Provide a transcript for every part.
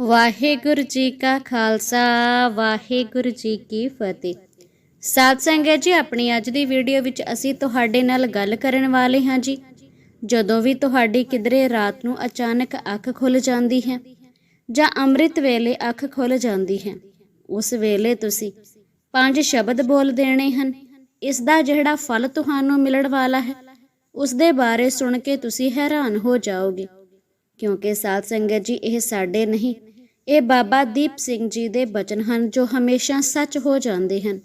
ਵਾਹਿਗੁਰੂ ਜੀ ਕਾ ਖਾਲਸਾ, ਵਾਹਿਗੁਰੂ ਜੀ ਕੀ ਫਤਿਹ। ਸਾਧ ਸੰਗਤ ਜੀ, ਆਪਣੀ ਅੱਜ ਦੀ ਵੀਡੀਓ ਵਿੱਚ ਅਸੀਂ ਤੁਹਾਡੇ ਨਾਲ ਗੱਲ ਕਰਨ ਵਾਲੇ ਹਾਂ ਜੀ। ਜਦੋਂ ਵੀ ਤੁਹਾਡੀ ਕਿਧਰੇ ਰਾਤ ਨੂੰ ਅਚਾਨਕ ਅੱਖ ਖੁੱਲ ਜਾਂਦੀ ਹੈ ਜਾਂ ਅੰਮ੍ਰਿਤ ਵੇਲੇ ਅੱਖ ਖੁੱਲ ਜਾਂਦੀ ਹੈ, ਉਸ ਵੇਲੇ ਤੁਸੀਂ ਪੰਜ ਸ਼ਬਦ ਬੋਲ ਦੇਣੇ ਹਨ। ਇਸ ਦਾ ਜਿਹੜਾ ਫਲ ਤੁਹਾਨੂੰ ਮਿਲਣ ਵਾਲਾ ਹੈ, ਉਸ ਦੇ ਬਾਰੇ ਸੁਣ ਕੇ ਤੁਸੀਂ ਹੈਰਾਨ ਹੋ ਜਾਓਗੇ। ਕਿਉਂਕਿ ਸਾਧ ਸੰਗਤ ਜੀ, ਇਹ ਸਾਡੇ ਨਹੀਂ ਇਹ ਬਾਬਾ ਦੀਪ ਸਿੰਘ ਜੀ ਦੇ ਬਚਨ ਹਨ ਜੋ ਹਮੇਸ਼ਾ ਸੱਚ ਹੋ ਜਾਂਦੇ ਹਨ।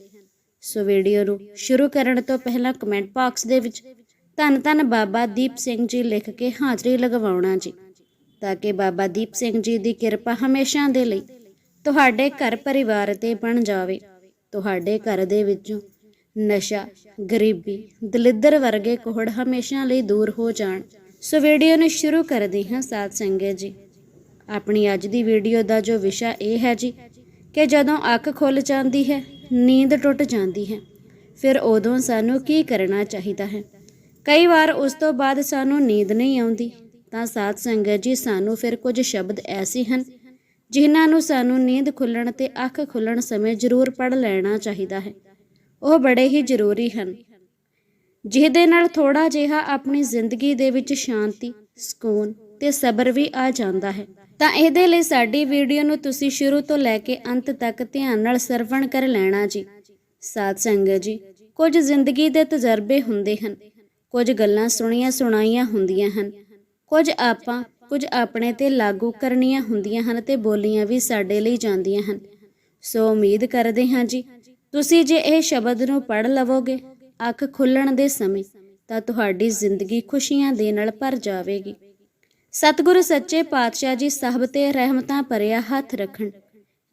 ਸੋ ਵੀਡੀਓ ਨੂੰ ਸ਼ੁਰੂ ਕਰਨ ਤੋਂ ਪਹਿਲਾਂ ਕਮੈਂਟ ਬਾਕਸ ਦੇ ਵਿੱਚ ਧੰਨ ਧੰਨ ਬਾਬਾ ਦੀਪ ਸਿੰਘ ਜੀ ਲਿਖ ਕੇ ਹਾਜ਼ਰੀ ਲਗਵਾਉਣਾ ਜੀ, ਤਾਂ ਕਿ ਬਾਬਾ ਦੀਪ ਸਿੰਘ ਜੀ ਦੀ ਕਿਰਪਾ ਹਮੇਸ਼ਾ ਦੇ ਲਈ ਤੁਹਾਡੇ ਘਰ ਪਰਿਵਾਰ ਤੇ ਬਣ ਜਾਵੇ। ਤੁਹਾਡੇ ਘਰ ਦੇ ਵਿੱਚੋਂ ਨਸ਼ਾ, ਗਰੀਬੀ, ਦਲਿੱਦਰ ਵਰਗੇ ਕੋਹੜ ਹਮੇਸ਼ਾ ਲਈ ਦੂਰ ਹੋ ਜਾਣ। ਸੋ ਵੀਡੀਓ ਨੂੰ ਸ਼ੁਰੂ ਕਰਦੇ ਹਾਂ ਸਾਧ ਸੰਗਤ ਜੀ। ਆਪਣੀ ਅੱਜ ਦੀ ਵੀਡੀਓ ਦਾ ਜੋ ਵਿਸ਼ਾ ਇਹ ਹੈ ਜੀ ਕਿ ਜਦੋਂ ਅੱਖ ਖੁੱਲ ਜਾਂਦੀ ਹੈ, ਨੀਂਦ ਟੁੱਟ ਜਾਂਦੀ ਹੈ, ਫਿਰ ਉਦੋਂ ਸਾਨੂੰ ਕੀ ਕਰਨਾ ਚਾਹੀਦਾ ਹੈ? ਕਈ ਵਾਰ ਉਸ ਤੋਂ ਬਾਅਦ ਸਾਨੂੰ ਨੀਂਦ ਨਹੀਂ ਆਉਂਦੀ, ਤਾਂ ਸਾਧ ਸੰਗਤ ਜੀ ਸਾਨੂੰ ਫਿਰ ਕੁਝ ਸ਼ਬਦ ਐਸੇ ਹਨ ਜਿਨ੍ਹਾਂ ਨੂੰ ਸਾਨੂੰ ਨੀਂਦ ਖੁੱਲਣ ਤੇ ਅੱਖ ਖੁੱਲਣ ਸਮੇਂ ਜ਼ਰੂਰ ਪੜ੍ਹ ਲੈਣਾ ਚਾਹੀਦਾ ਹੈ। ਉਹ ਬੜੇ ਹੀ ਜ਼ਰੂਰੀ ਹਨ। ਜਿਹਦੇ ਨਾਲ ਥੋੜਾ ਜਿਹਾ ਆਪਣੀ ਜ਼ਿੰਦਗੀ ਦੇ ਵਿੱਚ ਸ਼ਾਂਤੀ, ਸਕੂਨ ਤੇ ਸਬਰ ਵੀ ਆ ਜਾਂਦਾ ਹੈ। ਤਾਂ ਇਹਦੇ ਲਈ ਸਾਡੀ ਵੀਡੀਓ ਨੂੰ ਤੁਸੀਂ ਸ਼ੁਰੂ ਤੋਂ ਲੈ ਕੇ ਅੰਤ ਤੱਕ ਧਿਆਨ ਨਾਲ ਸਰਵਣ ਕਰ ਲੈਣਾ ਜੀ। ਸਾਧ ਸੰਗਤ ਜੀ, ਕੁਝ ਜ਼ਿੰਦਗੀ ਦੇ ਤਜਰਬੇ ਹੁੰਦੇ ਹਨ। ਕੁਝ ਗੱਲਾਂ ਸੁਣੀਆਂ ਸੁਣਾਈਆਂ ਹੁੰਦੀਆਂ ਹਨ। ਕੁਝ ਆਪਾਂ, ਕੁਝ ਆਪਣੇ ਤੇ ਲਾਗੂ ਕਰਨੀਆਂ ਹੁੰਦੀਆਂ ਹਨ ਤੇ ਬੋਲੀਆਂ ਵੀ ਸਾਡੇ ਲਈ ਜਾਂਦੀਆਂ ਹਨ। ਸੋ ਉਮੀਦ ਕਰਦੇ ਹਾਂ ਜੀ, ਤੁਸੀਂ ਜੇ ਇਹ ਸ਼ਬਦ ਨੂੰ ਪੜ੍ਹ ਲਵੋਗੇ, ਅੱਖ ਖੁੱਲਣ ਦੇ ਸਮੇਂ, ਤਾਂ ਤੁਹਾਡੀ ਜ਼ਿੰਦਗੀ ਖੁਸ਼ੀਆਂ ਦੇ ਨਾਲ ਭਰ ਜਾਵੇਗੀ। ਸਤਿਗੁਰੂ ਸੱਚੇ ਪਾਤਸ਼ਾਹ ਜੀ ਸਾਹਿਬ ਤੇ ਰਹਿਮਤਾਂ ਭਰਿਆ ਹੱਥ ਰੱਖਣ।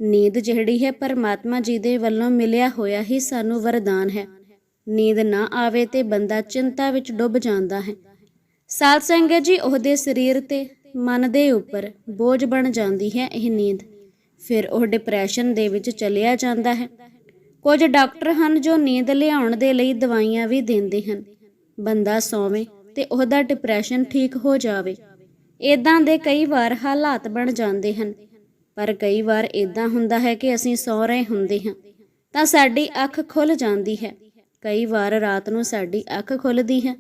ਨੀਂਦ ਜਿਹੜੀ ਹੈ ਪਰਮਾਤਮਾ ਜੀ ਦੇ ਵੱਲੋਂ ਮਿਲਿਆ ਹੋਇਆ ਹੀ ਸਾਨੂੰ ਵਰਦਾਨ ਹੈ। ਨੀਂਦ ਨਾ ਆਵੇ ਤੇ ਬੰਦਾ ਚਿੰਤਾ ਵਿੱਚ ਡੁੱਬ ਜਾਂਦਾ ਹੈ। ਸਾਧ ਸੰਗਤ ਜੀ ਉਹਦੇ ਸਰੀਰ ਤੇ, ਮਨ ਦੇ ਉੱਪਰ ਬੋਝ ਬਣ ਜਾਂਦੀ ਹੈ ਇਹ ਨੀਂਦ। ਫਿਰ ਉਹ ਡਿਪਰੈਸ਼ਨ ਦੇ ਵਿੱਚ ਚਲਿਆ ਜਾਂਦਾ ਹੈ। ਕੁਝ ਡਾਕਟਰ ਹਨ ਜੋ ਨੀਂਦ ਲਿਆਉਣ ਦੇ ਲਈ ਦਵਾਈਆਂ ਵੀ ਦਿੰਦੇ ਹਨ। ਬੰਦਾ ਸੌਵੇ ਤੇ ਉਹਦਾ ਡਿਪਰੈਸ਼ਨ ਠੀਕ ਹੋ ਜਾਵੇ। ਇਦਾਂ ਦੇ ਕਈ ਵਾਰ ਹਾਲਾਤ ਬਣ ਜਾਂਦੇ ਹਨ। ਪਰ ਕਈ ਵਾਰ ਇਦਾਂ ਹੁੰਦਾ ਹੈ ਕਿ ਅਸੀਂ ਸੌ ਰਹੇ ਹੁੰਦੇ ਹਾਂ, ਤਾਂ ਸਾਡੀ ਅੱਖ ਖੁੱਲ ਜਾਂਦੀ ਹੈ। ਕਈ ਵਾਰ ਰਾਤ ਨੂੰ ਸਾਡੀ ਅੱਖ ਖੁੱਲਦੀ ਹੈ।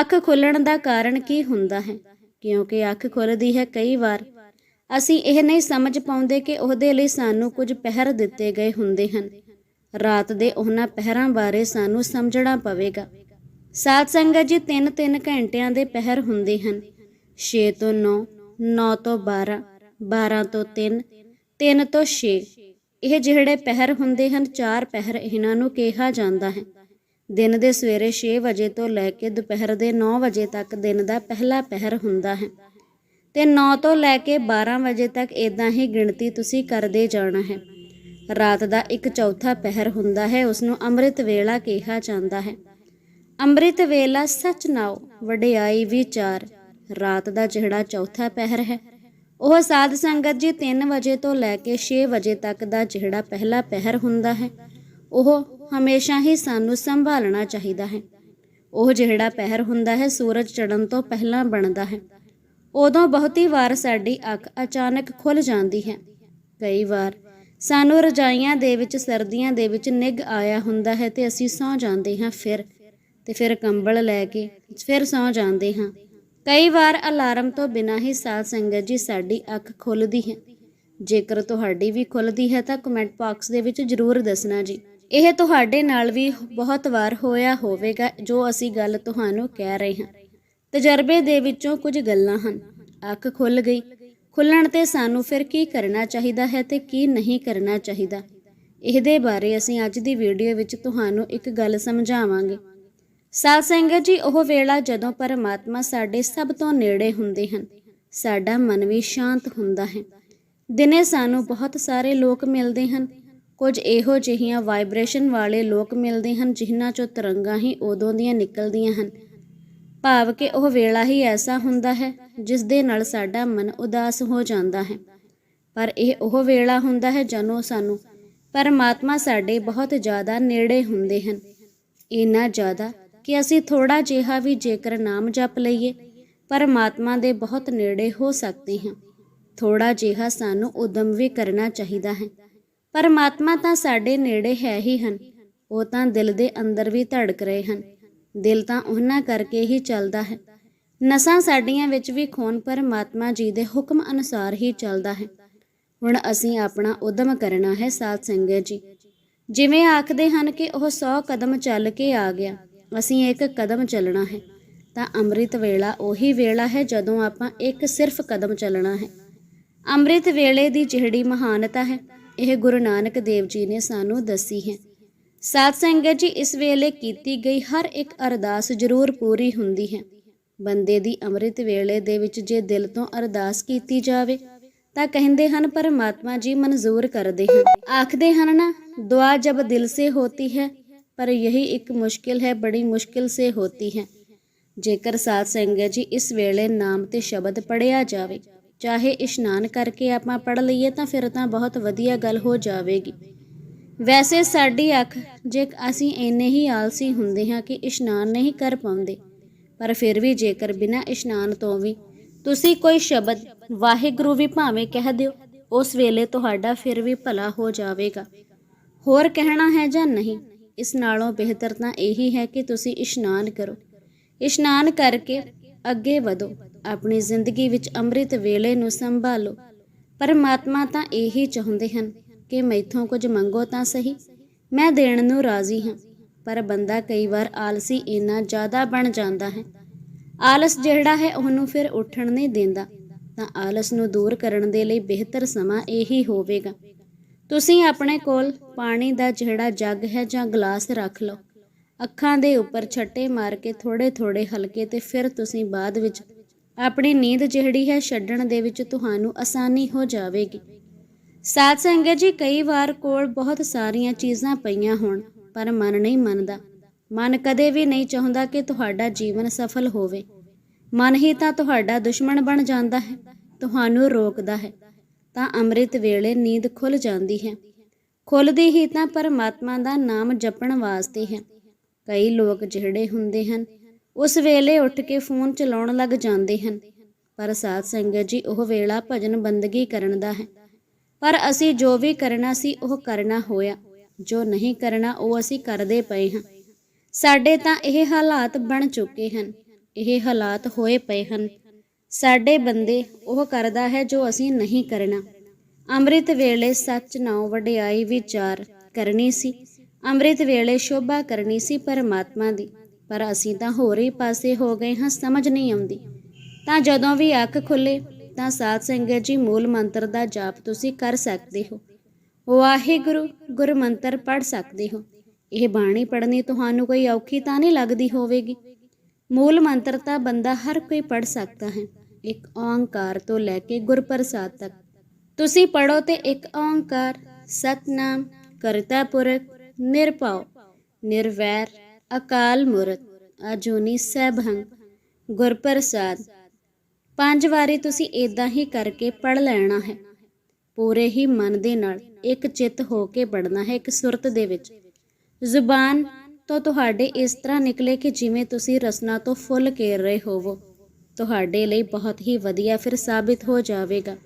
ਅੱਖ ਖੁੱਲਣ ਦਾ ਕਾਰਨ ਕੀ ਹੁੰਦਾ ਹੈ? ਕਿਉਂਕਿ ਅੱਖ ਖੁੱਲਦੀ ਹੈ ਕਈ ਵਾਰ। ਅਸੀਂ ਇਹ ਨਹੀਂ ਸਮਝ ਪਾਉਂਦੇ ਕਿ ਉਹਦੇ ਲਈ ਸਾਨੂੰ ਕੁਝ ਪਹਿਰ ਦਿੱਤੇ ਗਏ ਹੁੰਦੇ ਹਨ। ਰਾਤ ਦੇ ਉਹਨਾਂ ਪਹਿਰਾਂ ਬਾਰੇ ਸਾਨੂੰ ਸਮਝਣਾ ਪਵੇਗਾ। ਸਾਧ ਸੰਗਤ ਜੀ 3-3 ਘੰਟਿਆਂ ਦੇ ਪਹਿਰ ਹੁੰਦੇ ਹਨ। 6 ਤੋਂ 9 9 ਤੋਂ 12 12 ਤੋਂ 3 3 ਤੋਂ 6 ਇਹ ਜਿਹੜੇ ਪਹਿਰ ਹੁੰਦੇ ਹਨ, ਚਾਰ ਪਹਿਰ ਇਹਨਾਂ ਨੂੰ ਕਿਹਾ ਜਾਂਦਾ ਹੈ। ਦਿਨ ਦੇ ਸਵੇਰੇ 6 ਵਜੇ ਤੋਂ ਲੈ ਕੇ ਦੁਪਹਿਰ ਦੇ 9 ਵਜੇ ਤੱਕ ਦਿਨ ਦਾ ਪਹਿਲਾ ਪਹਿਰ ਹੁੰਦਾ ਹੈ। ਤੇ 9 ਤੋਂ ਲੈ ਕੇ 12 ਵਜੇ ਤੱਕ ਇਦਾਂ ਹੀ ਗਿਣਤੀ ਤੁਸੀਂ ਕਰਦੇ ਜਾਣਾ ਹੈ। ਰਾਤ ਦਾ ਇੱਕ ਚੌਥਾ ਪਹਿਰ ਹੁੰਦਾ ਹੈ, ਉਸ ਨੂੰ ਅੰਮ੍ਰਿਤ ਵੇਲਾ ਕਿਹਾ ਜਾਂਦਾ ਹੈ। ਅੰਮ੍ਰਿਤ ਵੇਲਾ ਸੱਚ ਨਾਉ, ਵਡਿਆਈ ਵਿਚਾਰ ਰਾਤ ਦਾ ਜਿਹੜਾ ਚੌਥਾ ਪਹਿਰ ਹੈ। ਉਹ ਸਾਧ ਸੰਗਤ ਜੀ 3 ਵਜੇ ਤੋਂ ਲੈ ਕੇ 6 ਵਜੇ ਤੱਕ ਦਾ ਜਿਹੜਾ ਪਹਿਲਾ ਪਹਿਰ ਹੁੰਦਾ ਹੈ, ਉਹ ਹਮੇਸ਼ਾ ਹੀ ਸਾਨੂੰ ਸੰਭਾਲਣਾ ਚਾਹੀਦਾ ਹੈ। ਉਹ ਜਿਹੜਾ ਪਹਿਰ ਹੁੰਦਾ ਹੈ, ਸੂਰਜ ਚੜ੍ਹਨ ਤੋਂ ਪਹਿਲਾਂ ਬਣਦਾ ਹੈ। ਉਦੋਂ ਬਹੁਤੀ ਵਾਰ ਸਾਡੀ ਅੱਖ ਅਚਾਨਕ ਖੁੱਲ ਜਾਂਦੀ ਹੈ। ਕਈ ਵਾਰ ਸਾਨੂੰ ਰਜਾਈਆਂ ਦੇ ਵਿੱਚ, ਸਰਦੀਆਂ ਦੇ ਵਿੱਚ ਨਿੱਘ ਆਇਆ ਹੁੰਦਾ ਹੈ ਤੇ ਅਸੀਂ ਸੌਂ ਜਾਂਦੇ ਹਾਂ ਫਿਰ ਤੇ ਫਿਰ ਕੰਬਲ ਲੈ ਕੇ ਫਿਰ ਸੌਂ ਜਾਂਦੇ ਹਾਂ। ਕਈ ਵਾਰ ਅਲਾਰਮ ਤੋਂ ਬਿਨਾਂ ਹੀ ਸਾਧ ਸੰਗਤ ਜੀ ਸਾਡੀ ਅੱਖ ਖੁੱਲਦੀ ਹੈ। ਜੇਕਰ ਤੁਹਾਡੀ ਵੀ ਖੁੱਲਦੀ ਹੈ ਤਾਂ ਕਮੈਂਟ ਬਾਕਸ ਦੇ ਵਿੱਚ ਜ਼ਰੂਰ ਦੱਸਣਾ ਜੀ। ਇਹ ਤੁਹਾਡੇ ਨਾਲ ਵੀ ਬਹੁਤ ਵਾਰ ਹੋਇਆ ਹੋਵੇਗਾ ਜੋ ਅਸੀਂ ਗੱਲ ਤੁਹਾਨੂੰ ਕਹਿ ਰਹੇ ਹਾਂ। ਤਜਰਬੇ ਦੇ ਵਿੱਚੋਂ ਕੁਝ ਗੱਲਾਂ ਹਨ। ਅੱਖ ਖੁੱਲ ਗਈ। ਖੁੱਲਣ ਤੇ ਸਾਨੂੰ ਫਿਰ ਕੀ ਕਰਨਾ ਚਾਹੀਦਾ ਹੈ ਤੇ ਕੀ ਨਹੀਂ ਕਰਨਾ ਚਾਹੀਦਾ? ਇਹਦੇ ਬਾਰੇ ਅਸੀਂ ਅੱਜ ਦੀ ਵੀਡੀਓ ਵਿੱਚ ਤੁਹਾਨੂੰ ਇੱਕ ਗੱਲ ਸਮਝਾਵਾਂਗੇ। ਸਾਧ ਸੰਗਤ ਜੀ, ਉਹ ਵੇਲਾ ਜਦੋਂ ਪਰਮਾਤਮਾ ਸਾਡੇ ਸਭ ਤੋਂ ਨੇੜੇ ਹੁੰਦੇ ਹਨ, ਸਾਡਾ ਮਨ ਵੀ ਸ਼ਾਂਤ ਹੁੰਦਾ ਹੈ। ਦਿਨੇ ਸਾਨੂੰ ਬਹੁਤ ਸਾਰੇ ਲੋਕ ਮਿਲਦੇ ਹਨ। ਕੁਝ ਇਹੋ ਜਿਹੀਆਂ ਵਾਈਬ੍ਰੇਸ਼ਨ ਵਾਲੇ ਲੋਕ ਮਿਲਦੇ ਹਨ, ਜਿਨ੍ਹਾਂ ਚੋਂ ਤਰੰਗਾਂ ਹੀ ਉਦੋਂ ਦੀਆਂ ਨਿਕਲਦੀਆਂ ਹਨ। ਭਾਵ ਕਿ ਉਹ ਵੇਲਾ ਹੀ ਐਸਾ ਹੁੰਦਾ ਹੈ, ਜਿਸ ਦੇ ਨਾਲ ਸਾਡਾ ਮਨ ਉਦਾਸ ਹੋ ਜਾਂਦਾ ਹੈ। ਪਰ ਇਹ ਉਹ ਵੇਲਾ ਹੁੰਦਾ ਹੈ, ਜਦੋਂ ਸਾਨੂੰ ਪਰਮਾਤਮਾ ਸਾਡੇ ਬਹੁਤ ਜ਼ਿਆਦਾ ਨੇੜੇ ਹੁੰਦੇ ਹਨ। ਇੰਨਾ ਜ਼ਿਆਦਾ ਕਿ ਅਸੀਂ ਥੋੜਾ ਜਿਹਾ ਵੀ ਜੇਕਰ ਨਾਮ ਜਪ ਲਈਏ, ਪਰਮਾਤਮਾ ਦੇ ਬਹੁਤ ਨੇੜੇ ਹੋ ਸਕਦੇ ਹਾਂ। ਥੋੜਾ ਜਿਹਾ ਸਾਨੂੰ ਉਦਮ ਵੀ ਕਰਨਾ ਚਾਹੀਦਾ ਹੈ। ਪਰਮਾਤਮਾ ਤਾਂ ਸਾਡੇ ਨੇੜੇ ਹੈ ਹੀ ਹਨ। ਉਹ ਤਾਂ ਦਿਲ ਦੇ ਅੰਦਰ ਵੀ ਧੜਕ ਰਹੇ ਹਨ। ਦਿਲ ਤਾਂ ਉਹਨਾਂ ਕਰਕੇ ਹੀ ਚੱਲਦਾ ਹੈ। ਨਸਾਂ ਸਾਡੀਆਂ ਵਿੱਚ ਵੀ ਖੂਨ ਪਰਮਾਤਮਾ ਜੀ ਦੇ ਹੁਕਮ ਅਨੁਸਾਰ ਹੀ ਚੱਲਦਾ ਹੈ। ਹੁਣ ਅਸੀਂ ਆਪਣਾ ਉਦਮ ਕਰਨਾ ਹੈ ਸਾਧ ਸੰਗਤ ਜੀ। ਜਿਵੇਂ ਆਖਦੇ ਹਨ ਕਿ ਉਹ 100 ਕਦਮ ਚੱਲ ਕੇ ਆ ਗਿਆ। ਅਸੀਂ ਇੱਕ ਕਦਮ ਚੱਲਣਾ ਹੈ, ਤਾਂ ਅੰਮ੍ਰਿਤ ਵੇਲਾ ਉਹੀ ਵੇਲਾ ਹੈ ਜਦੋਂ ਆਪਾਂ ਇੱਕ ਸਿਰਫ ਕਦਮ ਚੱਲਣਾ ਹੈ। ਅੰਮ੍ਰਿਤ ਵੇਲੇ ਦੀ ਜਿਹੜੀ ਮਹਾਨਤਾ ਹੈ, ਇਹ ਗੁਰੂ ਨਾਨਕ ਦੇਵ ਜੀ ਨੇ ਸਾਨੂੰ ਦੱਸੀ ਹੈ। ਸਾਧ ਸੰਗਤ ਜੀ, ਇਸ ਵੇਲੇ ਕੀਤੀ ਗਈ ਹਰ ਇੱਕ ਅਰਦਾਸ ਜ਼ਰੂਰ ਪੂਰੀ ਹੁੰਦੀ ਹੈ। ਬੰਦੇ ਦੀ ਅੰਮ੍ਰਿਤ ਵੇਲੇ ਦੇ ਵਿੱਚ ਜੇ ਦਿਲ ਤੋਂ ਅਰਦਾਸ ਕੀਤੀ ਜਾਵੇ, ਤਾਂ ਕਹਿੰਦੇ ਹਨ, ਪਰਮਾਤਮਾ ਜੀ, ਮਨਜ਼ੂਰ ਕਰਦੇ ਹਨ। ਆਖਦੇ ਹਨ ਨਾ, ਦੁਆ ਜਬ ਦਿਲ ਸੇ ਹੋਤੀ ਹੈ ਪਰ ਯਹੀ ਇੱਕ ਮੁਸ਼ਕਿਲ ਹੈ, ਬੜੀ ਮੁਸ਼ਕਿਲ ਸੇ ਹੋਤੀ ਹੈ। ਜੇਕਰ ਸਾਧ ਸੰਗਤ ਜੀ ਇਸ ਵੇਲੇ ਨਾਮ ਤੇ ਸ਼ਬਦ ਪੜਿਆ ਜਾਵੇ, ਚਾਹੇ ਇਸ਼ਨਾਨ ਕਰਕੇ ਆਪਾਂ ਪੜ ਲਈਏ ਤਾਂ ਫਿਰ ਤਾਂ ਬਹੁਤ ਵਧੀਆ ਗੱਲ ਹੋ ਜਾਵੇਗੀ। ਵੈਸੇ ਸਾਡੀ ਅੱਖ ਜੇ ਅਸੀਂ ਇੰਨੇ ਹੀ ਆਲਸੀ ਹੁੰਦੇ ਹਾਂ ਕਿ ਇਸ਼ਨਾਨ ਨਹੀਂ ਕਰ ਪਾਉਂਦੇ, ਪਰ ਫਿਰ ਵੀ ਜੇਕਰ ਬਿਨਾਂ ਇਸ਼ਨਾਨ ਤੋਂ ਵੀ ਤੁਸੀਂ ਕੋਈ ਸ਼ਬਦ ਵਾਹਿਗੁਰੂ ਵੀ ਭਾਵੇਂ ਕਹਿ ਦਿਓ, ਉਸ ਵੇਲੇ ਤੁਹਾਡਾ ਫਿਰ ਵੀ ਭਲਾ ਹੋ ਜਾਵੇਗਾ। ਹੋਰ ਕਹਿਣਾ ਹੈ ਜਾਂ ਨਹੀਂ? ਇਸ ਨਾਲੋਂ ਬਿਹਤਰ ਤਾਂ ਇਹੀ ਹੈ ਕਿ ਤੁਸੀਂ ਇਸ਼ਨਾਨ ਕਰੋ। ਇਸ਼ਨਾਨ ਕਰਕੇ ਅੱਗੇ ਵਧੋ। ਆਪਣੀ ਜ਼ਿੰਦਗੀ ਵਿੱਚ ਅੰਮ੍ਰਿਤ ਵੇਲੇ ਨੂੰ ਸੰਭਾਲੋ। ਪਰਮਾਤਮਾ ਤਾਂ ਇਹੀ ਚਾਹੁੰਦੇ ਹਨ ਕਿ ਮੈਥੋਂ ਕੁਝ ਮੰਗੋ ਤਾਂ ਸਹੀ। ਮੈਂ ਦੇਣ ਨੂੰ ਰਾਜ਼ੀ ਹਾਂ, ਪਰ ਬੰਦਾ ਕਈ ਵਾਰ ਆਲਸੀ ਇੰਨਾ ਜ਼ਿਆਦਾ ਬਣ ਜਾਂਦਾ ਹੈ। ਆਲਸ ਜਿਹੜਾ ਹੈ ਉਹਨੂੰ ਫਿਰ ਉੱਠਣ ਨਹੀਂ ਦਿੰਦਾ। ਤਾਂ ਆਲਸ ਨੂੰ ਦੂਰ ਕਰਨ ਦੇ ਲਈ ਬਿਹਤਰ ਸਮਾਂ ਇਹੀ ਹੋਵੇਗਾ। ਤੁਸੀਂ ਆਪਣੇ ਕੋਲ ਪਾਣੀ ਦਾ ਜਿਹੜਾ ਜੱਗ ਹੈ ਜਾਂ ਗਲਾਸ ਰੱਖ ਲਓ। ਅੱਖਾਂ ਦੇ ਉੱਪਰ ਛੱਟੇ ਮਾਰ ਕੇ ਥੋੜੇ ਥੋੜੇ ਹਲਕੇ ਤੇ ਫਿਰ ਤੁਸੀਂ ਬਾਅਦ ਵਿੱਚ ਆਪਣੀ ਨੀਂਦ ਜਿਹੜੀ ਹੈ ਛੱਡਣ ਦੇ ਵਿੱਚ ਤੁਹਾਨੂੰ ਆਸਾਨੀ ਹੋ ਜਾਵੇਗੀ। ਸਾਧ ਸੰਗਤ ਜੀ, ਕਈ ਵਾਰ ਕੋਲ ਬਹੁਤ ਸਾਰੀਆਂ ਚੀਜ਼ਾਂ ਪਈਆਂ ਹੋਣ, ਪਰ ਮਨ ਨਹੀਂ ਮੰਨਦਾ। ਮਨ ਕਦੇ ਵੀ ਨਹੀਂ ਚਾਹੁੰਦਾ ਕਿ ਤੁਹਾਡਾ ਜੀਵਨ ਸਫਲ ਹੋਵੇ। ਮਨ ਹੀ ਤਾਂ ਤੁਹਾਡਾ ਦੁਸ਼ਮਣ ਬਣ ਜਾਂਦਾ ਹੈ, ਤੁਹਾਨੂੰ ਰੋਕਦਾ ਹੈ। ਤਾਂ ਅੰਮ੍ਰਿਤ ਵੇਲੇ ਨੀਂਦ ਖੁੱਲ ਜਾਂਦੀ ਹੈ। ਖੁੱਲਦੀ ਹੀ ਤਾਂ ਪਰਮਾਤਮਾ ਦਾ ਨਾਮ ਜਪਣ ਵਾਸਤੇ ਹੈ। ਕਈ ਲੋਕ ਜਿਹੜੇ ਹੁੰਦੇ ਹਨ, ਉਸ ਵੇਲੇ ਉੱਠ ਕੇ ਫੋਨ ਚਲਾਉਣ ਲੱਗ ਜਾਂਦੇ ਹਨ। ਪਰ ਸਾਧ ਸੰਗਤ ਜੀ, ਉਹ ਵੇਲਾ ਭਜਨ ਬੰਦਗੀ ਕਰਨ ਦਾ ਹੈ। ਪਰ ਅਸੀਂ ਜੋ ਵੀ ਕਰਨਾ ਸੀ, ਉਹ ਕਰਨਾ ਹੋਇਆ। ਜੋ ਨਹੀਂ ਕਰਨਾ, ਉਹ ਅਸੀਂ ਕਰਦੇ ਪਏ ਹਾਂ। ਸਾਡੇ ਤਾਂ ਇਹ ਹਾਲਾਤ ਬਣ ਚੁੱਕੇ ਹਨ। ਇਹ ਹਾਲਾਤ ਹੋਏ ਪਏ ਹਨ। ਸਾਡੇ ਬੰਦੇ ਉਹ ਕਰਦਾ ਹੈ ਜੋ ਅਸੀਂ ਨਹੀਂ ਕਰਨਾ। ਅੰਮ੍ਰਿਤ ਵੇਲੇ ਸੱਚ ਨਾਉ ਵਡਿਆਈ ਵਿਚਾਰ ਕਰਨੀ ਸੀ। ਅੰਮ੍ਰਿਤ ਵੇਲੇ ਸ਼ੋਭਾ ਕਰਨੀ ਸੀ ਪਰਮਾਤਮਾ ਦੀ, ਪਰ ਅਸੀਂ ਤਾਂ ਹੋਰ ਹੀ ਪਾਸੇ ਹੋ ਗਏ ਹਾਂ, ਸਮਝ ਨਹੀਂ ਆਉਂਦੀ। ਤਾਂ ਜਦੋਂ ਵੀ ਅੱਖ ਖੁੱਲੇ, ਤਾਂ ਸਾਧ ਸੰਗਤ ਜੀ ਮੂਲ ਮੰਤਰ ਦਾ ਜਾਪ ਤੁਸੀਂ ਕਰ ਸਕਦੇ ਹੋ। ਵਾਹਿਗੁਰੂ, ਗੁਰ ਮੰਤਰ ਪੜ ਸਕਦੇ ਹੋ। ਇਹ ਬਾਣੀ ਪੜ੍ਹਨੀ ਤੁਹਾਨੂੰ ਕੋਈ ਔਖੀ ਤਾਂ ਨਹੀਂ ਲੱਗਦੀ ਹੋਵੇਗੀ। ਮੂਲ ਮੰਤਰ ਤਾਂ ਬੰਦਾ ਹਰ ਕੋਈ ਪੜ ਸਕਦਾ ਹੈ। ਇੱਕ ਓੰਕਾਰ ਤੋਂ ਲੈ ਕੇ ਗੁਰਪ੍ਰਸਾਦ ਤੱਕ। ਤੁਸੀਂ ਪੜੋ ਤੇ ਇੱਕ ਓੰਕਾਰ, ਸਤਨਾਮ, ਕਰਤਾ ਪੁਰਖ, ਨਿਰਭਉ, ਨਿਰਵੈਰ, ਅਕਾਲ ਮੂਰਤ ਅਜੂਨੀ ਸੈਭੰ ਗੁਰਪ੍ਰਸਾਦ। ਪੰਜ ਵਾਰੀ ਤੁਸੀਂ ਇਦਾਂ ਹੀ ਕਰਕੇ ਪੜ ਲੈਣਾ ਹੈ। ਪੂਰੇ ਹੀ ਮਨ ਦੇ ਨਾਲ ਇੱਕ ਚਿੱਤ ਹੋ ਕੇ ਪੜਨਾ ਹੈ ਇੱਕ ਸੁਰਤ ਦੇ ਵਿੱਚ। ਜ਼ੁਬਾਨ ਤੋਂ ਤੁਹਾਡੇ ਇਸ ਤਰ੍ਹਾਂ ਨਿਕਲੇ ਕਿ ਜਿਵੇਂ ਤੁਸੀਂ ਰਸਨਾ ਤੋਂ ਫੁੱਲ ਘੇਰ ਰਹੇ ਹੋਵੋ। ਤੁਹਾਡੇ ਲਈ ਬਹੁਤ ਹੀ ਵਧੀਆ ਫਿਰ ਸਾਬਿਤ ਹੋ ਜਾਵੇਗਾ।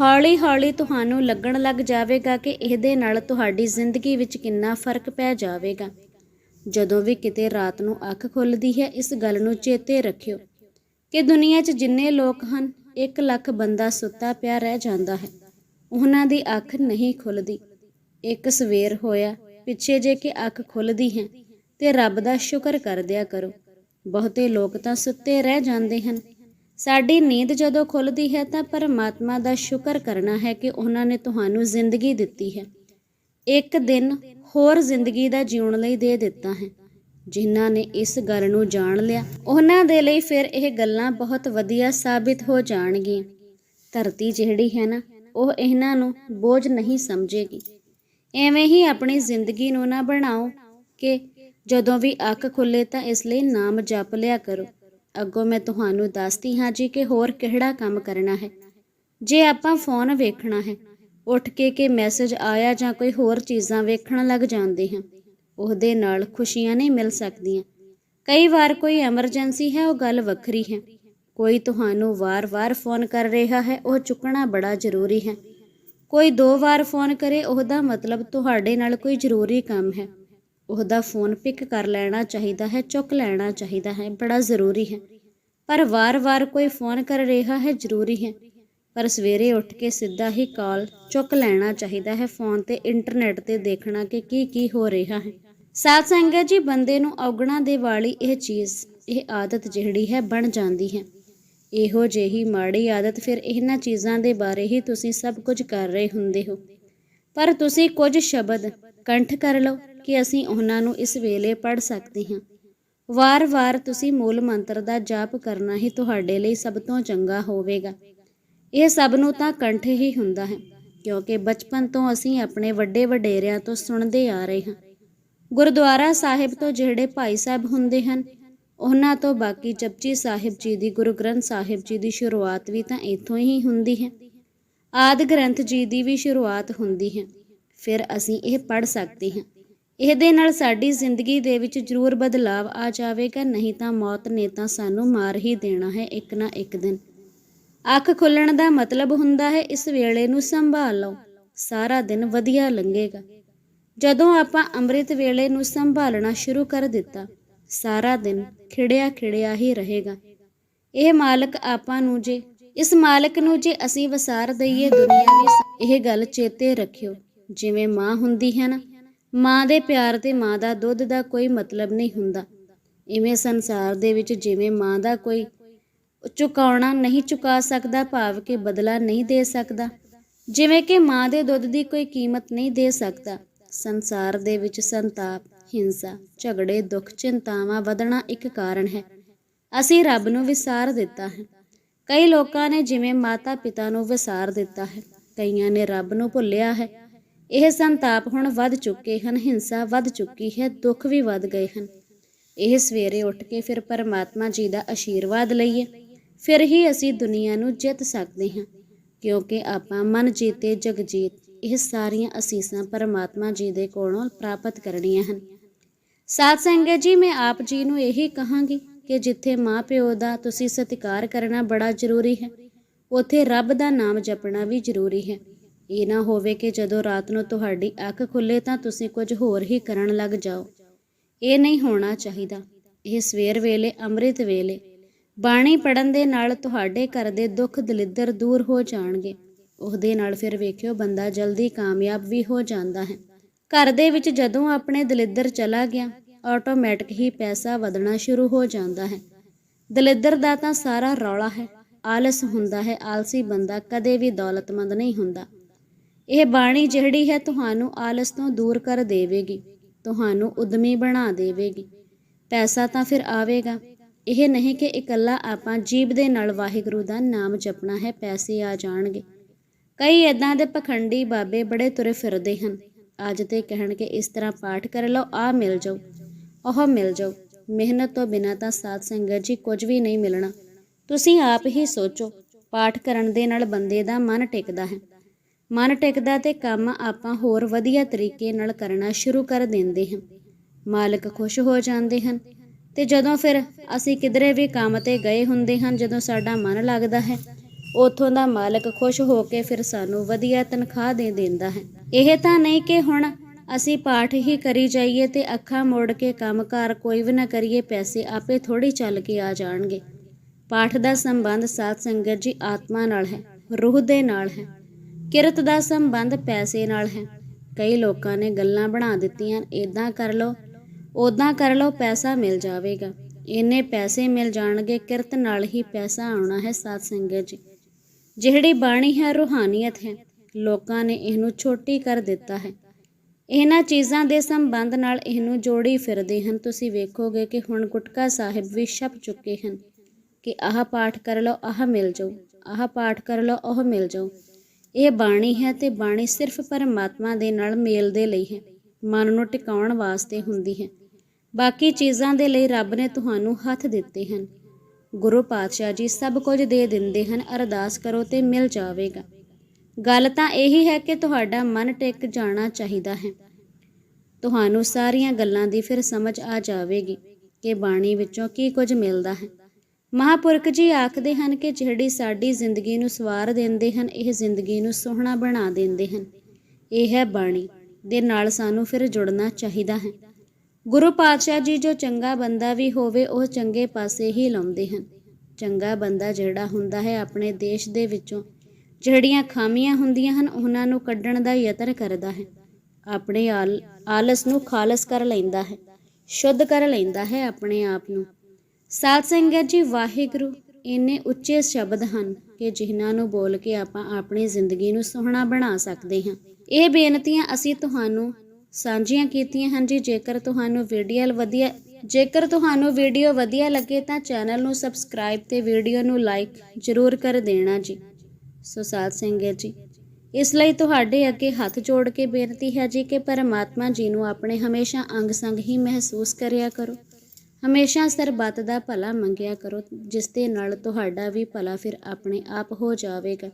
ਹੌਲੀ ਹੌਲੀ ਤੁਹਾਨੂੰ ਲੱਗਣ ਲੱਗ ਜਾਵੇਗਾ ਕਿ ਇਹਦੇ ਨਾਲ ਤੁਹਾਡੀ ਜ਼ਿੰਦਗੀ ਵਿੱਚ ਕਿੰਨਾ ਫ਼ਰਕ ਪੈ ਜਾਵੇਗਾ। ਜਦੋਂ ਵੀ ਕਿਤੇ ਰਾਤ ਨੂੰ ਅੱਖ ਖੁੱਲਦੀ ਹੈ, ਇਸ ਗੱਲ ਨੂੰ ਚੇਤੇ ਰੱਖਿਓ ਕਿ ਦੁਨੀਆ 'ਚ ਜਿੰਨੇ ਲੋਕ ਹਨ 1 ਲੱਖ ਬੰਦਾ ਸੁੱਤਾ ਪਿਆ ਰਹਿ ਜਾਂਦਾ ਹੈ। ਉਹਨਾਂ ਦੀ ਅੱਖ ਨਹੀਂ ਖੁੱਲਦੀ। ਇੱਕ ਸਵੇਰ ਹੋਇਆ, ਪਿੱਛੇ ਜੇ ਕਿ ਅੱਖ ਖੁੱਲਦੀ ਹੈ, ਤੇ ਰੱਬ ਦਾ ਸ਼ੁਕਰ ਕਰਦਿਆ ਕਰੋ। ਬਹੁਤੇ ਲੋਕ ਤਾਂ ਸੁੱਤੇ ਰਹਿ ਜਾਂਦੇ ਹਨ। ਸਾਡੀ ਨੀਂਦ ਜਦੋਂ ਖੁੱਲਦੀ ਹੈ ਤਾਂ ਪਰਮਾਤਮਾ ਦਾ ਸ਼ੁਕਰ ਕਰਨਾ ਹੈ ਕਿ ਉਹਨਾਂ ਨੇ ਤੁਹਾਨੂੰ ਜ਼ਿੰਦਗੀ ਦਿੱਤੀ ਹੈ। ਇੱਕ ਦਿਨ ਹੋਰ ਜ਼ਿੰਦਗੀ ਦਾ ਜਿਉਣ ਲਈ ਦੇ ਦਿੱਤਾ ਹੈ। ਜਿਨ੍ਹਾਂ ਨੇ ਇਸ ਗੱਲ ਨੂੰ ਜਾਣ ਲਿਆ, ਉਹਨਾਂ ਦੇ ਲਈ ਫਿਰ ਇਹ ਗੱਲਾਂ ਬਹੁਤ ਵਧੀਆ ਸਾਬਿਤ ਹੋ ਜਾਣਗੀਆਂ। ਧਰਤੀ ਜਿਹੜੀ ਹੈ ਨਾ, ਉਹ ਇਹਨਾਂ ਨੂੰ ਬੋਝ ਨਹੀਂ ਸਮਝੇਗੀ। ਐਵੇਂ ਹੀ ਆਪਣੀ ਜ਼ਿੰਦਗੀ ਨੂੰ ਨਾ ਬਣਾਓ ਕਿ ਜਦੋਂ ਵੀ ਅੱਖ ਖੁੱਲੇ ਤਾਂ ਇਸ ਲਈ ਨਾਮ ਜਪ ਲਿਆ ਕਰੋ। ਅੱਗੋਂ ਮੈਂ ਤੁਹਾਨੂੰ ਦੱਸਦੀ ਹਾਂ ਜੀ ਕਿ ਹੋਰ ਕਿਹੜਾ ਕੰਮ ਕਰਨਾ ਹੈ। ਜੇ ਆਪਾਂ ਫੋਨ ਵੇਖਣਾ ਹੈ, ਉੱਠ ਕੇ ਕਿ ਮੈਸੇਜ ਆਇਆ ਜਾਂ ਕੋਈ ਹੋਰ ਚੀਜ਼ਾਂ ਵੇਖਣ ਲੱਗ ਜਾਂਦੇ ਹਾਂ, ਉਹਦੇ ਨਾਲ ਖੁਸ਼ੀਆਂ ਨਹੀਂ ਮਿਲ ਸਕਦੀਆਂ। ਕਈ ਵਾਰ ਕੋਈ ਐਮਰਜੈਂਸੀ ਹੈ, ਉਹ ਗੱਲ ਵੱਖਰੀ ਹੈ। ਕੋਈ ਤੁਹਾਨੂੰ ਵਾਰ-ਵਾਰ ਫੋਨ ਕਰ ਰਿਹਾ ਹੈ, ਉਹ ਚੁੱਕਣਾ ਬੜਾ ਜ਼ਰੂਰੀ ਹੈ। ਕੋਈ ਦੋ ਵਾਰ ਫੋਨ ਕਰੇ, ਉਹਦਾ ਮਤਲਬ ਤੁਹਾਡੇ ਨਾਲ ਕੋਈ ਜ਼ਰੂਰੀ ਕੰਮ ਹੈ। ਉਹਦਾ ਫੋਨ ਪਿਕ ਕਰ ਲੈਣਾ ਚਾਹੀਦਾ ਹੈ, ਚੁੱਕ ਲੈਣਾ ਚਾਹੀਦਾ ਹੈ, ਬੜਾ ਜ਼ਰੂਰੀ ਹੈ। ਪਰ ਵਾਰ-ਵਾਰ ਕੋਈ ਫੋਨ ਕਰ ਰਿਹਾ ਹੈ, ਜ਼ਰੂਰੀ ਹੈ। ਪਰ ਸਵੇਰੇ ਉੱਠ ਕੇ ਸਿੱਧਾ ਹੀ ਕਾਲ ਚੁੱਕ ਲੈਣਾ ਚਾਹੀਦਾ ਹੈ, ਫੋਨ ਤੇ ਇੰਟਰਨੈਟ ਤੇ ਦੇਖਣਾ ਕਿ ਕੀ ਕੀ ਹੋ ਰਿਹਾ ਹੈ। ਸਾਧ ਸੰਗਤ ਜੀ, ਬੰਦੇ ਨੂੰ ਔਗਣਾ ਦੇ ਵਾਲੀ ਇਹ ਚੀਜ਼, ਇਹ ਆਦਤ ਜਿਹੜੀ ਹੈ, ਬਣ ਜਾਂਦੀ ਹੈ। ਇਹੋ ਜਿਹੀ ਮਾੜੀ ਆਦਤ ਫਿਰ ਇਹਨਾਂ ਚੀਜ਼ਾਂ ਦੇ ਬਾਰੇ ਹੀ ਤੁਸੀਂ ਸਭ ਕੁਝ ਕਰ ਰਹੇ ਹੁੰਦੇ ਹੋ। ਪਰ ਤੁਸੀਂ ਕੁਝ ਸ਼ਬਦ ਕੰਠ ਕਰ ਲਓ ਕਿ ਅਸੀਂ ਉਹਨਾਂ ਨੂੰ ਇਸ ਵੇਲੇ ਪੜ ਸਕਦੇ ਹਾਂ। ਵਾਰ-ਵਾਰ ਤੁਸੀਂ ਮੂਲ ਮੰਤਰ ਦਾ ਜਾਪ ਕਰਨਾ ਹੀ ਤੁਹਾਡੇ ਲਈ ਸਭ ਤੋਂ ਚੰਗਾ ਹੋਵੇਗਾ। ਇਹ ਸਭ ਨੂੰ ਤਾਂ ਕੰਠ ਹੀ ਹੁੰਦਾ ਹੈ, ਕਿਉਂਕਿ ਬਚਪਨ ਤੋਂ ਅਸੀਂ ਆਪਣੇ ਵੱਡੇ ਵਡੇਰਿਆਂ ਤੋਂ ਸੁਣਦੇ ਆ ਰਹੇ ਹਾਂ। ਗੁਰਦੁਆਰਾ ਸਾਹਿਬ ਤੋਂ ਜਿਹੜੇ ਭਾਈ ਸਾਹਿਬ ਹੁੰਦੇ ਹਨ, ਉਹਨਾਂ ਤੋਂ ਬਾਕੀ ਜਪਜੀ ਸਾਹਿਬ ਜੀ ਦੀ, ਗੁਰੂ ਗ੍ਰੰਥ ਸਾਹਿਬ ਜੀ ਦੀ ਸ਼ੁਰੂਆਤ ਵੀ ਤਾਂ ਇੱਥੋਂ ਹੀ ਹੁੰਦੀ ਹੈ। ਆਦ ਗ੍ਰੰਥ ਜੀ ਦੀ ਵੀ ਸ਼ੁਰੂਆਤ ਹੁੰਦੀ ਹੈ। ਫਿਰ ਅਸੀਂ ਇਹ ਪੜ ਸਕਦੇ ਹਾਂ। ਇਹਦੇ ਨਾਲ ਸਾਡੀ ਜ਼ਿੰਦਗੀ ਦੇ ਵਿੱਚ ਜ਼ਰੂਰ ਬਦਲਾਵ ਆ ਜਾਵੇਗਾ, ਨਹੀਂ ਤਾਂ ਮੌਤ ਨੇ ਤਾਂ ਸਾਨੂੰ ਮਾਰ ਹੀ ਦੇਣਾ ਹੈ ਇੱਕ ਨਾ ਇੱਕ ਦਿਨ। ਅੱਖ ਖੁੱਲਣ ਦਾ ਮਤਲਬ ਹੁੰਦਾ ਹੈ, ਇਸ ਵੇਲੇ ਨੂੰ ਸੰਭਾਲ ਲਓ। ਸਾਰਾ ਦਿਨ ਵਧੀਆ ਲੰਘੇਗਾ। ਜਦੋਂ ਆਪਾਂ ਅੰਮ੍ਰਿਤ ਵੇਲੇ ਨੂੰ ਸੰਭਾਲਣਾ ਸ਼ੁਰੂ ਕਰ ਦਿੱਤਾ, ਸਾਰਾ ਦਿਨ ਖਿੜਿਆ ਖਿੜਿਆ ਹੀ ਰਹੇਗਾ। ਇਹ ਮਾਲਕ ਆਪਾਂ ਨੂੰ ਜੇ ਇਸ ਮਾਲਕ ਨੂੰ ਜੇ ਅਸੀਂ ਵਸਾਰ ਦਈਏ ਦੁਨੀਆ ਵੀ ਇਹ ਗੱਲ ਚੇਤੇ ਰੱਖਿਓ। ਜਿਵੇਂ ਮਾਂ ਹੁੰਦੀ ਹੈ ਨਾ, ਮਾਂ ਦੇ ਪਿਆਰ ਤੇ ਮਾਂ ਦਾ ਦੁੱਧ ਦਾ ਕੋਈ ਮਤਲਬ ਨਹੀਂ ਹੁੰਦਾ। ਇਵੇਂ ਸੰਸਾਰ ਦੇ ਵਿੱਚ ਜਿਵੇਂ ਮਾਂ ਦਾ ਕੋਈ ਚੁਕਾਉਣਾ ਨਹੀਂ ਚੁਕਾ ਸਕਦਾ, ਭਾਵ ਕਿ ਬਦਲਾ ਨਹੀਂ ਦੇ ਸਕਦਾ। ਜਿਵੇਂ ਕਿ ਮਾਂ ਦੇ ਦੁੱਧ ਦੀ ਕੋਈ ਕੀਮਤ ਨਹੀਂ ਦੇ ਸਕਦਾ, ਸੰਸਾਰ ਦੇ ਵਿੱਚ ਸੰਤਾਪ, ਹਿੰਸਾ, ਝਗੜੇ, ਦੁੱਖ, ਚਿੰਤਾਵਾਂ ਵਧਣਾ ਇੱਕ ਕਾਰਨ ਹੈ। ਅਸੀਂ ਰੱਬ ਨੂੰ ਵਿਸਾਰ ਦਿੱਤਾ ਹੈ। ਕਈ ਲੋਕਾਂ ਨੇ ਜਿਵੇਂ ਮਾਤਾ ਪਿਤਾ ਨੂੰ ਵਿਸਾਰ ਦਿੱਤਾ ਹੈ, ਕਈਆਂ ਨੇ ਰੱਬ ਨੂੰ ਭੁੱਲਿਆ ਹੈ। ਇਹ ਸੰਤਾਪ ਹੁਣ ਵੱਧ ਚੁੱਕੇ ਹਨ, ਹਿੰਸਾ ਵੱਧ ਚੁੱਕੀ ਹੈ, ਦੁੱਖ ਵੀ ਵੱਧ ਗਏ ਹਨ। ਇਹ ਸਵੇਰੇ ਉੱਠ ਕੇ ਫਿਰ ਪਰਮਾਤਮਾ ਜੀ ਦਾ ਆਸ਼ੀਰਵਾਦ ਲਈਏ, ਫਿਰ ਹੀ ਅਸੀਂ ਦੁਨੀਆ ਨੂੰ ਜਿੱਤ ਸਕਦੇ ਹਾਂ, ਕਿਉਂਕਿ ਆਪਾਂ ਮਨ ਜੀਤੇ ਜਗ ਜੀਤ ਇਹ ਸਾਰੀਆਂ ਅਸੀਸਾਂ ਪਰਮਾਤਮਾ ਜੀ ਦੇ ਕੋਲੋਂ ਪ੍ਰਾਪਤ ਕਰਨੀਆਂ ਹਨ। ਸਾਧ ਸੰਗਤ ਜੀ, ਮੈਂ ਆਪ ਜੀ ਨੂੰ ਇਹੀ ਕਹਾਂਗੀ ਕਿ ਜਿੱਥੇ ਮਾਂ ਪਿਓ ਦਾ ਤੁਸੀਂ ਸਤਿਕਾਰ ਕਰਨਾ ਬੜਾ ਜ਼ਰੂਰੀ ਹੈ, ਉੱਥੇ ਰੱਬ ਦਾ ਨਾਮ ਜਪਣਾ ਵੀ ਜ਼ਰੂਰੀ ਹੈ। ਇਹ ਨਾ ਹੋਵੇ ਕਿ ਜਦੋਂ ਰਾਤ ਨੂੰ ਤੁਹਾਡੀ ਅੱਖ ਖੁੱਲੇ ਤਾਂ ਤੁਸੀਂ ਕੁਝ ਹੋਰ ਹੀ ਕਰਨ ਲੱਗ ਜਾਓ। ਇਹ ਨਹੀਂ ਹੋਣਾ ਚਾਹੀਦਾ। ਇਹ ਸਵੇਰ ਵੇਲੇ, ਅੰਮ੍ਰਿਤ ਵੇਲੇ। ਬਾਣੀ ਪੜਨ ਦੇ ਨਾਲ ਤੁਹਾਡੇ ਘਰ ਦੇ ਦੁੱਖ ਦਲਿੱਦਰ ਦੂਰ ਹੋ ਜਾਣਗੇ। ਉਹਦੇ ਨਾਲ ਫਿਰ ਵੇਖਿਓ ਬੰਦਾ ਜਲਦੀ ਕਾਮਯਾਬ ਵੀ ਹੋ ਜਾਂਦਾ ਹੈ। ਘਰ ਦੇ ਵਿੱਚ ਜਦੋਂ ਆਪਣੇ ਦਲਿੱਦਰ ਚਲਾ ਗਿਆ ਆਟੋਮੈਟਿਕ ਹੀ ਪੈਸਾ ਵਧਣਾ ਸ਼ੁਰੂ ਹੋ ਜਾਂਦਾ ਹੈ। ਦਲਿੱਦਰ ਦਾ ਤਾਂ ਸਾਰਾ ਰੌਲਾ ਹੈ। ਆਲਸ ਹੁੰਦਾ ਹੈ। ਆਲਸੀ ਬੰਦਾ ਕਦੇ ਵੀ ਦੌਲਤਮੰਦ ਨਹੀਂ ਹੁੰਦਾ। ਇਹ ਬਾਣੀ ਜਿਹੜੀ ਹੈ ਤੁਹਾਨੂੰ ਆਲਸ ਤੋਂ ਦੂਰ ਕਰ ਦੇਵੇਗੀ। ਤੁਹਾਨੂੰ ਉਦਮੀ ਬਣਾ ਦੇਵੇਗੀ। ਪੈਸਾ ਤਾਂ ਫਿਰ ਆਵੇਗਾ। ਇਹ ਨਹੀਂ ਕਿ ਇਕੱਲਾ ਆਪਾਂ ਜੀਬ ਦੇ ਨਾਲ ਵਾਹਿਗੁਰੂ ਦਾ ਨਾਮ ਜਪਣਾ ਹੈ, ਪੈਸੇ ਆ ਜਾਣਗੇ। ਕਈ ਇਦਾਂ ਦੇ ਪਖੰਡੀ ਬਾਬੇ ਬੜੇ ਤੁਰੇ ਫਿਰਦੇ ਹਨ। ਅੱਜ ਤੇ ਕਹਿਣ ਕਿ ਇਸ ਤਰ੍ਹਾਂ ਪਾਠ ਕਰ ਲਓ, ਆ ਮਿਲ ਜਾਓ। ਉਹ ਮਿਲ ਜਾਓ। ਮਿਹਨਤ ਤੋਂ ਬਿਨਾਂ ਤਾਂ ਸਾਧ ਸੰਗਤ ਜੀ ਕੁਝ ਵੀ ਨਹੀਂ ਮਿਲਣਾ। ਤੁਸੀਂ ਆਪ ਹੀ ਸੋਚੋ, ਪਾਠ ਕਰਨ ਦੇ ਨਾਲ ਬੰਦੇ ਦਾ ਮਨ ਟਿਕਦਾ ਹੈ। ਮਨ ਟਿਕਦਾ ਤੇ ਕੰਮ ਆਪਾਂ ਹੋਰ ਵਧੀਆ ਤਰੀਕੇ ਨਾਲ ਕਰਨਾ ਸ਼ੁਰੂ ਕਰ ਦਿੰਦੇ ਹਾਂ। ਮਾਲਕ ਖੁਸ਼ ਹੋ ਜਾਂਦੇ ਹਨ ਤੇ ਜਦੋਂ ਫਿਰ ਅਸੀਂ ਕਿਧਰੇ ਵੀ ਕੰਮ ਤੇ ਗਏ ਹੁੰਦੇ ਹਨ ਜਦੋਂ ਸਾਡਾ ਮਨ ਲੱਗਦਾ ਹੈ, ਉਥੋਂ ਦਾ ਮਾਲਕ ਖੁਸ਼ ਹੋ ਕੇ ਫਿਰ ਸਾਨੂੰ ਵਧੀਆ ਤਨਖਾਹ ਦੇ ਦਿੰਦਾ ਹੈ। ਇਹ ਤਾਂ ਨਹੀਂ ਕਿ ਹੁਣ ਅਸੀਂ ਪਾਠ ਹੀ ਕਰੀ ਜਾਈਏ ਤੇ ਅੱਖਾਂ ਮੋੜ ਕੇ ਕੰਮਕਾਰ ਕੋਈ ਵੀ ਨਾ ਕਰੀਏ, ਪੈਸੇ ਆਪੇ ਥੋੜੀ ਚੱਲ ਕੇ ਆ ਜਾਣਗੇ। ਪਾਠ ਦਾ ਸੰਬੰਧ ਸਾਧ ਸੰਗਤ ਜੀ ਆਤਮਾ ਨਾਲ ਹੈ, ਰੂਹ ਦੇ ਨਾਲ ਹੈ, ਕਿਰਤ ਦਾ ਸੰਬੰਧ ਪੈਸੇ ਨਾਲ ਹੈ। ਕਈ ਲੋਕਾਂ ਨੇ ਗੱਲਾਂ ਬਣਾ ਦਿੱਤੀਆਂ ਇਦਾਂ ਕਰ ਲਓ ਉਦਾਂ ਕਰ ਲਓ, ਪੈਸਾ ਮਿਲ ਜਾਵੇਗਾ। ਇੰਨੇ ਪੈਸੇ ਮਿਲ ਜਾਣਗੇ, ਕਿਰਤ ਨਾਲ ਹੀ ਪੈਸਾ ਆਉਣਾ ਹੈ ਸਾਧ ਸੰਗਤ ਜੀ। ਜਿਹੜੀ ਬਾਣੀ ਹੈ, ਰੂਹਾਨੀਅਤ ਹੈ। ਲੋਕਾਂ ਨੇ ਇਹਨੂੰ ਛੋਟੀ ਕਰ ਦਿੱਤਾ ਹੈ। ਇਹਨਾਂ ਚੀਜ਼ਾਂ ਦੇ ਸੰਬੰਧ ਨਾਲ ਇਹਨੂੰ ਜੋੜੀ ਫਿਰਦੇ ਹਨ। ਤੁਸੀਂ ਵੇਖੋਗੇ ਕਿ ਹੁਣ ਗੁਟਕਾ ਸਾਹਿਬ ਵੀ ਛਪ ਚੁੱਕੇ ਹਨ ਕਿ ਆਹ ਪਾਠ ਕਰ ਲਓ, ਆਹ ਮਿਲ ਜਾਓ, ਆਹ ਪਾਠ ਕਰ ਲਓ, ਉਹ ਮਿਲ ਜਾਓ। ਇਹ ਬਾਣੀ ਹੈ ਤੇ ਬਾਣੀ ਸਿਰਫ ਪਰਮਾਤਮਾ ਦੇ ਨਾਲ ਮੇਲ ਦੇ ਲਈ ਹੈ। ਮਨ ਨੂੰ ਟਿਕਾਉਣ ਵਾਸਤੇ ਹੁੰਦੀ ਹੈ। ਬਾਕੀ ਚੀਜ਼ਾਂ ਦੇ ਲਈ ਰੱਬ ਨੇ ਤੁਹਾਨੂੰ ਹੱਥ ਦਿੱਤੇ ਹਨ। ਗੁਰੂ ਪਾਤਸ਼ਾਹ ਜੀ ਸਭ ਕੁਝ ਦੇ ਦਿੰਦੇ ਹਨ। ਅਰਦਾਸ ਕਰੋ ਤੇ ਮਿਲ ਜਾਵੇਗਾ। ਗੱਲ ਤਾਂ ਇਹੀ ਹੈ ਕਿ ਤੁਹਾਡਾ ਮਨ ਟਿਕ ਜਾਣਾ ਚਾਹੀਦਾ ਹੈ। ਤੁਹਾਨੂੰ ਸਾਰੀਆਂ ਗੱਲਾਂ ਦੀ ਫਿਰ ਸਮਝ ਆ ਜਾਵੇਗੀ ਕਿ ਬਾਣੀ ਵਿੱਚੋਂ ਕੀ ਕੁਝ ਮਿਲਦਾ ਹੈ। ਮਹਾਪੁਰਖ ਜੀ ਆਖਦੇ ਹਨ ਕਿ ਜਿਹੜੀ ਸਾਡੀ ਜ਼ਿੰਦਗੀ ਨੂੰ ਸਵਾਰ ਦਿੰਦੇ ਹਨ, ਇਹ ਜ਼ਿੰਦਗੀ ਨੂੰ ਸੋਹਣਾ ਬਣਾ ਦਿੰਦੇ ਹਨ। ਇਹ ਹੈ ਬਾਣੀ ਦੇ ਨਾਲ ਸਾਨੂੰ ਫਿਰ ਜੁੜਨਾ ਚਾਹੀਦਾ ਹੈ। ਗੁਰੂ ਪਾਤਸ਼ਾਹ ਜੀ ਜੋ ਚੰਗਾ ਬੰਦਾ ਵੀ ਹੋਵੇ, ਉਹ ਚੰਗੇ ਪਾਸੇ ਹੀ ਲਾਉਂਦੇ ਹਨ। ਚੰਗਾ ਬੰਦਾ ਜਿਹੜਾ ਹੁੰਦਾ ਹੈ, ਆਪਣੇ ਦੇਸ਼ ਦੇ ਵਿੱਚੋਂ ਜਿਹੜੀਆਂ ਖਾਮੀਆਂ ਹੁੰਦੀਆਂ ਹਨ, ਉਹਨਾਂ ਨੂੰ ਕੱਢਣ ਦਾ ਯਤਨ ਕਰਦਾ ਹੈ। ਆਪਣੇ ਆਲਸ ਨੂੰ ਖਾਲਸ ਕਰ ਲੈਂਦਾ ਹੈ, ਸ਼ੁੱਧ ਕਰ ਲੈਂਦਾ ਹੈ ਆਪਣੇ ਆਪ ਨੂੰ। ਸਾਧ ਸੰਗਤ ਜੀ, ਵਾਹਿਗੁਰੂ, ਇੰਨੇ ਉੱਚੇ ਸ਼ਬਦ ਹਨ ਕਿ ਜਿਨ੍ਹਾਂ ਨੂੰ ਬੋਲ ਕੇ ਆਪਾਂ ਆਪਣੀ ਜ਼ਿੰਦਗੀ ਨੂੰ ਸੋਹਣਾ ਬਣਾ ਸਕਦੇ ਹਾਂ। ਇਹ ਬੇਨਤੀਆਂ ਅਸੀਂ ਤੁਹਾਨੂੰ ਸਾਂਝੀਆਂ ਕੀਤੀਆਂ ਹਨ ਜੀ। ਜੇਕਰ ਤੁਹਾਨੂੰ ਵੀਡੀਓ ਵਧੀਆ, ਜੇਕਰ ਤੁਹਾਨੂੰ ਵੀਡੀਓ ਵਧੀਆ ਲੱਗੇ ਤਾਂ ਚੈਨਲ ਨੂੰ ਸਬਸਕ੍ਰਾਈਬ ਤੇ ਵੀਡੀਓ ਨੂੰ ਲਾਈਕ ਜ਼ਰੂਰ ਕਰ ਦੇਣਾ ਜੀ। ਸੋ ਸਾਧ ਸੰਗਤ ਜੀ। ਇਸ ਲਈ ਤੁਹਾਡੇ ਅੱਗੇ ਹੱਥ ਜੋੜ ਕੇ ਬੇਨਤੀ ਹੈ ਜੀ ਕਿ ਪਰਮਾਤਮਾ ਜੀ ਨੂੰ ਆਪਣੇ ਹਮੇਸ਼ਾ ਅੰਗ ਸੰਗ ਹੀ ਮਹਿਸੂਸ ਕਰਿਆ ਕਰੋ। ਹਮੇਸ਼ਾ ਸਰਬੱਤ ਦਾ ਭਲਾ ਮੰਗਿਆ ਕਰੋ, ਜਿਸ ਦੇ ਨਾਲ ਤੁਹਾਡਾ ਵੀ ਭਲਾ ਫਿਰ ਆਪਣੇ ਆਪ ਹੋ ਜਾਵੇਗਾ।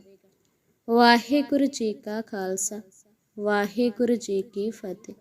ਵਾਹਿਗੁਰੂ ਜੀ ਕਾ ਖਾਲਸਾ, ਵਾਹਿਗੁਰੂ ਜੀ ਕੀ ਫਤਿਹ।